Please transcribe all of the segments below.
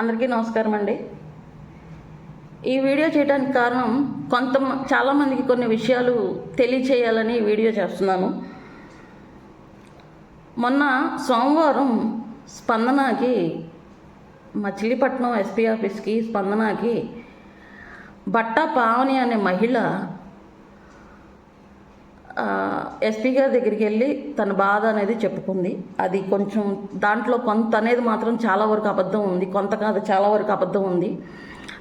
అందరికీ నమస్కారం అండి. ఈ వీడియో చేయడానికి కారణం కొంత చాలామందికి కొన్ని విషయాలు తెలియచేయాలని వీడియో చేస్తున్నాను. మొన్న సోమవారం స్పందనకి మచిలీపట్నం ఎస్పీ ఆఫీస్కి స్పందనకి బట్టా పావని అనే మహిళ ఎస్పీ గారి దగ్గరికి వెళ్ళి తన బాధ అనేది చెప్పుకుంది. అది కొంచెం దాంట్లో కొంత అనేది మాత్రం చాలా వరకు అబద్ధం ఉంది. కొంత కాదు చాలా వరకు అబద్ధం ఉంది.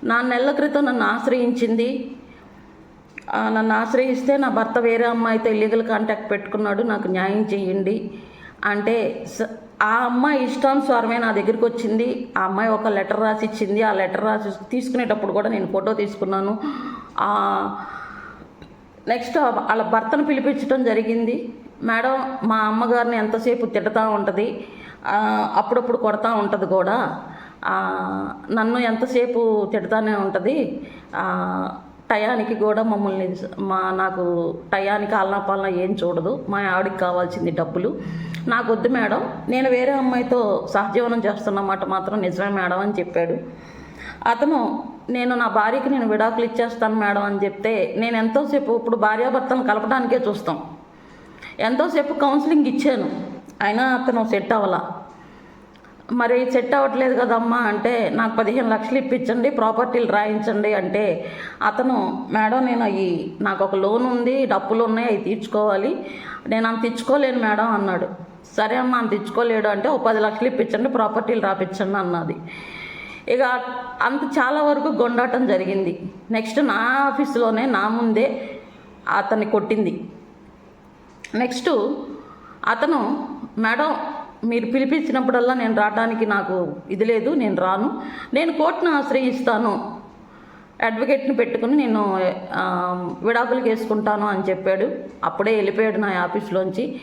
నా నెలల క్రితం నన్ను ఆశ్రయించింది. నన్ను ఆశ్రయిస్తే నా భర్త వేరే అమ్మాయితో ఇల్లీగల్ కాంటాక్ట్ పెట్టుకున్నాడు. నాకు న్యాయం చేయండి. అంటే స- ఆ అమ్మాయి ఇష్టానుసారమే నా దగ్గరికి వచ్చింది. ఆ అమ్మాయి ఒక లెటర్ రాసి ఇచ్చింది ఆ లెటర్ రాసి తీసుకునేటప్పుడు కూడా నేను ఫోటో తీసుకున్నాను. నెక్స్ట్ వాళ్ళ భర్తను పిలిపించడం జరిగింది. మేడం మా అమ్మగారిని ఎంతసేపు తిడతా ఉంటుంది? అప్పుడప్పుడు కొడతా ఉంటుంది కూడా. నన్ను ఎంతసేపు తిడతానే ఉంటుంది? టయానికి కూడా మమ్మల్ని మా నాకు టయానికి అల్లాపాలన ఏం చూడదు. మా ఆవిడకి కావాల్సింది డబ్బులు. నాకు వద్దు మేడం. నేను వేరే అమ్మాయితో సహజీవనం చేస్తున్నమాట మాత్రం నిజమే మేడం అని చెప్పాడు. అతను నేను నా భార్యకి నేను విడాకులు ఇచ్చేస్తాను మేడం అని చెప్తే నేను ఎంతోసేపు ఇప్పుడు భార్యాభర్తలను కలపడానికే చూస్తాం. ఎంతోసేపు కౌన్సిలింగ్ ఇచ్చాను. అయినా అతను సెట్ అవ్వాల. మరి సెట్ అవ్వట్లేదు కదమ్మా అంటే నాకు పదిహేను లక్షలు ఇప్పించండి ప్రాపర్టీలు రాయించండి అంటే అతను మేడం నేను అవి నాకు ఒక లోన్ ఉంది డబ్బులు ఉన్నాయి అవి తీర్చుకోవాలి. నేను అంత ఇచ్చుకోలేను మేడం అన్నాడు. సరే అమ్మా అంత ఇచ్చుకోలేడు అంటే ఒక పది లక్షలు ఇప్పించండి ప్రాపర్టీలు రాపించండి అన్నది. ఇక అంత చాలా వరకు గొండాటం జరిగింది. నెక్స్ట్ నా ఆఫీస్లోనే నా ముందే అతన్ని కొట్టింది. నెక్స్ట్ అతను మేడం మీరు పిలిపించినప్పుడల్లా నేను రావడానికి నాకు ఇది లేదు నేను రాను. నేను కోర్టును ఆశ్రయిస్తాను. అడ్వకేట్ని పెట్టుకుని నేను ఆ, వేసుకుంటాను అని చెప్పాడు. అప్పుడే వెళ్ళిపోయాడు నా ఆఫీస్లోంచి.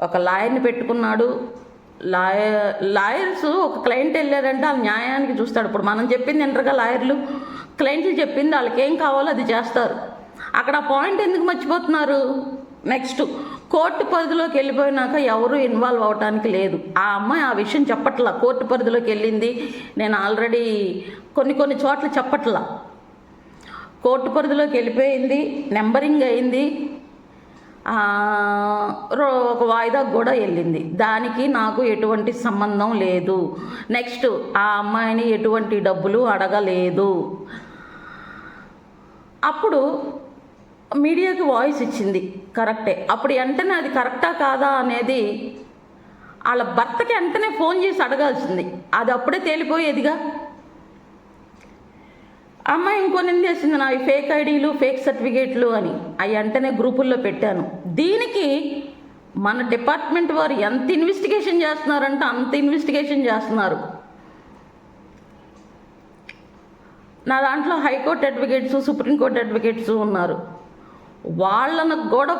ఒక లాయర్ని పెట్టుకున్నాడు. లాయర్ లాయర్స్ ఒక క్లయింట్ వెళ్ళారంటే ఆ న్యాయానికి చూస్తాడు. ఇప్పుడు మనం చెప్పింది ఎంటర్గా లాయర్లు. క్లయింట్లు చెప్పింది వాళ్ళకి ఏం కావాలో అది చేస్తారు. అక్కడ పాయింట్ ఎందుకు మర్చిపోతున్నారు? నెక్స్ట్ కోర్టు పరిధిలోకి వెళ్ళిపోయినాక ఎవరు ఇన్వాల్వ్ అవడానికి లేదు. ఆ అమ్మాయి ఆ విషయం చెప్పట్లా. కోర్టు పరిధిలోకి వెళ్ళింది. నేను ఆల్రెడీ కొన్ని కొన్ని చోట్ల చెప్పట్లా. కోర్టు పరిధిలోకి వెళ్ళిపోయింది. నెంబరింగ్ అయింది. ఒక వాయిదాకు కూడా వెళ్ళింది. దానికి నాకు ఎటువంటి సంబంధం లేదు. నెక్స్ట్ ఆ అమ్మాయిని ఎటువంటి డబ్బులు అడగలేదు. అప్పుడు మీడియాకి వాయిస్ ఇచ్చింది కరెక్టే. అప్పుడు వెంటనే అది కరెక్టా కాదా అనేది వాళ్ళ భర్తకి వెంటనే ఫోన్ చేసి అడగాల్సింది. అది అప్పుడే తేలిపోయేదిగా? అమ్మాయి ఇంకొని ఏం చేసింది? నా ఫేక్ ఐడీలు ఫేక్ సర్టిఫికేట్లు అని. అవి వెంటనే గ్రూపుల్లో పెట్టాను. దీనికి మన డిపార్ట్మెంట్ వారు ఎంత ఇన్వెస్టిగేషన్ చేస్తున్నారంటే అంత ఇన్వెస్టిగేషన్ చేస్తున్నారు. నా దాంట్లో హైకోర్టు అడ్వకేట్స్ సుప్రీంకోర్టు అడ్వకేట్స్ ఉన్నారు. వాళ్ళను కూడా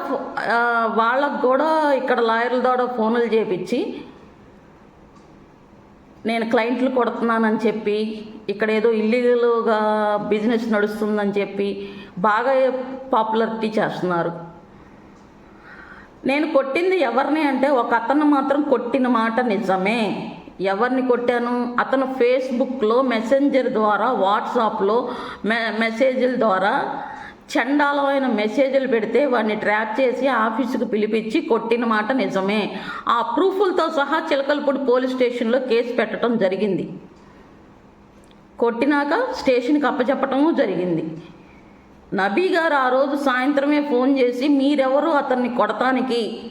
వాళ్ళకు కూడా ఇక్కడ లాయర్ల ద్వారా ఫోన్లు చేపించి నేను క్లయింట్లు కొడుతున్నానని చెప్పి ఇక్కడ ఏదో ఇల్లీగల్గా బిజినెస్ నడుస్తుందని చెప్పి బాగా పాపులారిటీ చేస్తున్నారు. నేను కొట్టింది ఎవరిని అంటే ఒక అతను మాత్రం కొట్టిన మాట నిజమే. ఎవరిని కొట్టాను? అతను ఫేస్బుక్లో మెసెంజర్ ద్వారా వాట్సాప్లో మె మెసేజ్ల ద్వారా చండాలమైన మెసేజ్లు పెడితే వాడిని ట్రాప్ చేసి ఆఫీసుకు పిలిపించి కొట్టిన మాట నిజమే. ఆ ప్రూఫులతో సహా చిలకలపూడి పోలీస్ స్టేషన్లో కేసు పెట్టడం జరిగింది. కొట్టినాక స్టేషన్కి అప్పచెప్పటము జరిగింది. నబీ గారు ఆ రోజు సాయంత్రమే ఫోన్ చేసి మీరెవరు అతన్ని కొడతానికి?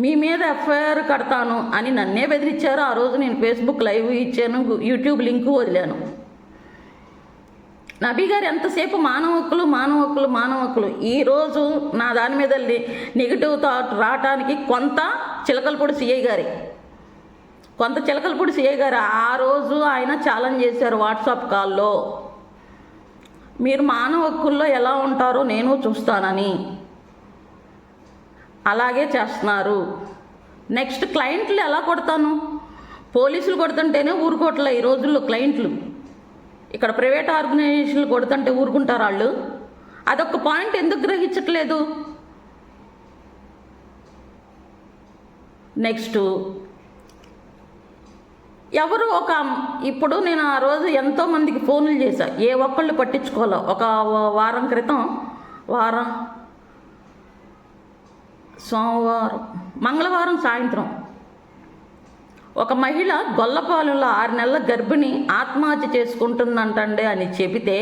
మీ మీద ఎఫ్ఐఆర్ కడతాను అని నన్నే బెదిరించారు. ఆ రోజు నేను ఫేస్బుక్ లైవ్ ఇచ్చాను యూట్యూబ్ లింక్ వదిలాను. నబీ గారు ఎంతసేపు మానవ హక్కులు మానవ హక్కులు మానవ హక్కులు ఈరోజు నా దాని మీద నెగిటివ్ థాట్ రావటానికి కొంత చిలకలపూడి సిఐ గారి. కొంత చిలకలపూడి సిఐ గారు. ఆ రోజు ఆయన ఛాలెంజ్ చేశారు వాట్సాప్ కాల్లో. మీరు మానవ హక్కుల్లో ఎలా ఉంటారో నేను చూస్తానని. అలాగే చేస్తున్నారు. నెక్స్ట్ క్లయింట్లు ఎలా కొడతాను? పోలీసులు కొడుతుంటేనే ఊరుకోవట్లే ఈ రోజుల్లో క్లయింట్లు ఇక్కడ ప్రైవేట్ ఆర్గనైజేషన్లు కొడుతుంటే ఊరుకుంటారు వాళ్ళు. అదొక పాయింట్ ఎందుకు గ్రహించట్లేదు? నెక్స్ట్ ఎవరు ఒక ఇప్పుడు నేను ఆ రోజు ఎంతో మందికి ఫోన్లు చేశా. ఏ ఒక్కళ్ళు పట్టించుకోలే ఒక వారం క్రితం వారం సోమవారం మంగళవారం సాయంత్రం. ఒక మహిళ గొల్లపాలెంలో ఆరు నెలల గర్భిణి ఆత్మహత్య చేసుకుంటుందంటండి అని చెబితే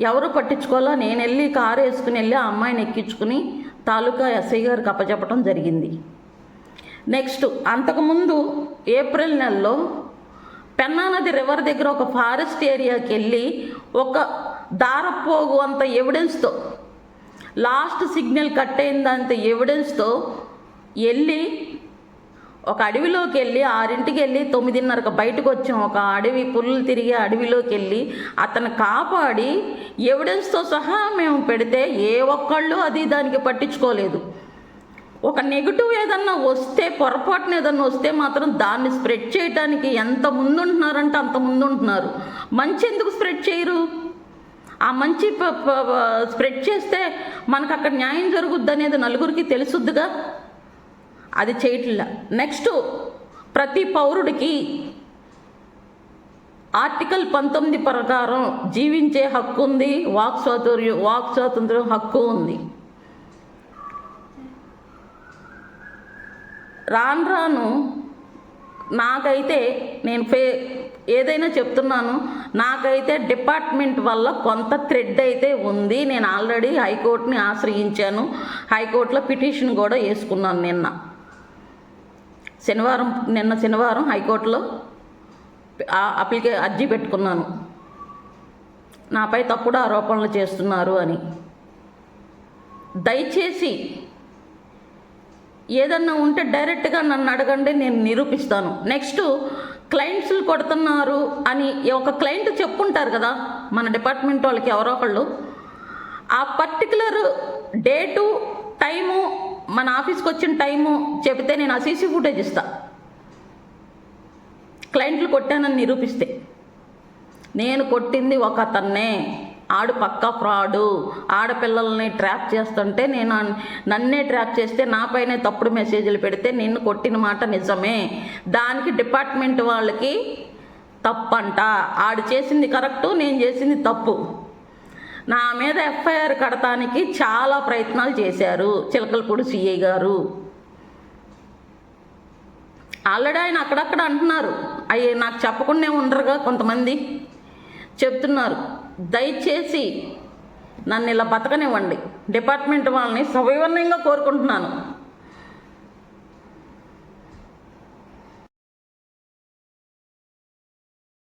ఎవరు పట్టించుకోవాలో? నేను వెళ్ళి కారు వేసుకుని వెళ్ళి ఆ అమ్మాయిని ఎక్కించుకుని తాలూకా ఎస్ఐ గారికి అప్పచెప్పడం జరిగింది. నెక్స్ట్ అంతకుముందు ఏప్రిల్ నెలలో పెన్నా నది రివర్ దగ్గర ఒక ఫారెస్ట్ ఏరియాకి వెళ్ళి ఒక దారపోగు అంత ఎవిడెన్స్తో లాస్ట్ సిగ్నల్ కట్ అయిందంత ఎవిడెన్స్తో వెళ్ళి ఒక అడవిలోకి వెళ్ళి ఆరింటికి వెళ్ళి తొమ్మిదిన్నరకు బయటకు వచ్చాం ఒక అడవి పుల్లు తిరిగి అడవిలోకి వెళ్ళి అతను కాపాడి ఎవిడెన్స్తో సహా మేము పెడితే ఏ ఒక్కళ్ళు అది దానికి పట్టించుకోలేదు. ఒక నెగిటివ్ ఏదన్నా వస్తే పొరపాటున ఏదన్నా వస్తే మాత్రం దాన్ని స్ప్రెడ్ చేయడానికి ఎంత ముందు ఉంటున్నారంటే అంత ముందు ఉంటున్నారు మంచి ఎందుకు స్ప్రెడ్ చేయరు? ఆ మంచి స్ప్రెడ్ చేస్తే మనకు అక్కడ న్యాయం జరుగుద్ది అనేది నలుగురికి తెలుసుద్దిగా? అది చేయట్లా. నెక్స్ట్ ప్రతి పౌరుడికి ఆర్టికల్ పంతొమ్మిది ప్రకారం జీవించే హక్కు ఉంది వాక్ స్వాతంత్ర్యం వాక్ స్వాతంత్ర్యం హక్కు ఉంది. రాను రాను నాకైతే నేను ఫే ఏదైనా చెప్తున్నాను నాకైతే డిపార్ట్మెంట్ వల్ల కొంత థ్రెడ్ అయితే ఉంది. నేను ఆల్రెడీ హైకోర్టుని ఆశ్రయించాను. హైకోర్టులో పిటిషన్ కూడా వేసుకున్నాను నిన్న. శనివారం నిన్న శనివారం హైకోర్టులో ఆ- అప్లికే అర్జీ పెట్టుకున్నాను. నాపై తప్పుడు ఆరోపణలు చేస్తున్నారు అని. దయచేసి ఏదన్నా ఉంటే డైరెక్ట్గా నన్ను అడగండి నేను నిరూపిస్తాను. నెక్స్ట్ క్లయింట్స్లు కొడుతున్నారు అని ఒక క్లయింట్ చెప్పుంటారు కదా మన డిపార్ట్మెంట్ వాళ్ళకి ఎవరో ఒకళ్ళు. ఆ పర్టికులర్ డేటు టైము మన ఆఫీస్కి వచ్చిన టైము చెబితే నేను ఆ సీసీ ఫుటేజ్ ఇస్తా. క్లయింట్లు కొట్టానని నిరూపిస్తే. నేను కొట్టింది ఒక అతన్నే. ఆడు పక్క ఫ్రాడు ఆడపిల్లల్ని ట్రాప్ చేస్తుంటే నేను నన్నే ట్రాప్ చేస్తే నాపైనే తప్పుడు మెసేజ్లు పెడితే నిన్ను కొట్టిన మాట నిజమే. దానికి డిపార్ట్మెంట్ వాళ్ళకి తప్పంట. ఆడు చేసింది కరెక్టు నేను చేసింది తప్పు. నా మీద ఎఫ్ఐఆర్ కడటానికి చాలా ప్రయత్నాలు చేశారు చిలకలపూడి సిఐ గారు. ఆల్రెడీ ఆయన అక్కడక్కడ అంటున్నారు. అవి నాకు చెప్పకుండా ఉండరుగా కొంతమంది. చెప్తున్నారు. దయచేసి నన్ను ఇలా బతకనివ్వండి. డిపార్ట్మెంట్ వాళ్ళని సవివరణంగా కోరుకుంటున్నాను.